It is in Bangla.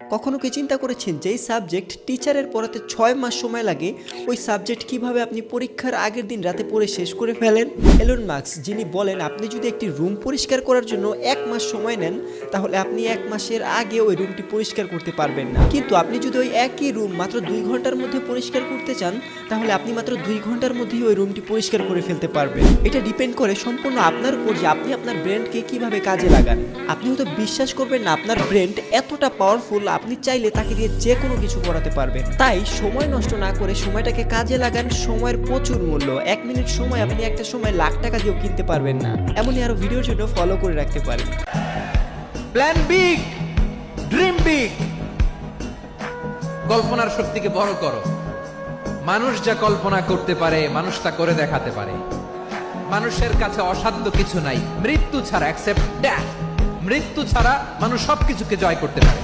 কখনো কি চিন্তা করেছেন যেই সাবজেক্ট টিচারের পড়াতে ছয় মাস সময় লাগে? ওই সাবজেক্ট কীভাবে আপনি পরীক্ষার আগের দিন রাতে পড়ে শেষ করে ফেলেন? এলন মার্কস যিনি বলেন, আপনি যদি একটি রুম পরিষ্কার করার জন্য এক মাস সময় নেন, তাহলে আপনি এক মাসের আগে ওই রুমটি পরিষ্কার করতে পারবেন না। কিন্তু আপনি যদি ওই একই রুম মাত্র দুই ঘণ্টার মধ্যে পরিষ্কার করতে চান, তাহলে আপনি মাত্র দুই ঘণ্টার মধ্যেই ওই রুমটি পরিষ্কার করে ফেলতে পারবেন। এটা ডিপেন্ড করে সম্পূর্ণ আপনার উপর যে আপনি আপনার ব্রেনকে কীভাবে কাজে লাগান। আপনি হয়তো বিশ্বাস করবেন না, আপনার ব্রেন এতটা পাওয়ারফুল আপনি চাইলে তাকে দিয়ে যে কোনো কিছু করাতে পারবেন। তাই সময় নষ্ট না করে সময়টাকে কাজে লাগান, সময়ের প্রচুর মূল্য। এক মিনিট সময় আপনি একটা সময় লাখ টাকা দিয়েও কিনতে পারবেন না। এমনই আরও ভিডিওর জন্য ফলো করে রাখতে পারেন। প্ল্যান বিগ ড্রিম বিগ কল্পনার শক্তিকে বড় করো। মানুষ যা কল্পনা করতে পারে, মানুষ তা করে দেখাতে পারে। মানুষের কাছে অসাধ্য কিছু নাই। মৃত্যু ছাড়া অ্যাকসেপ্ট ড্যাথ মৃত্যু ছাড়া মানুষ সবকিছুকে জয় করতে পারে।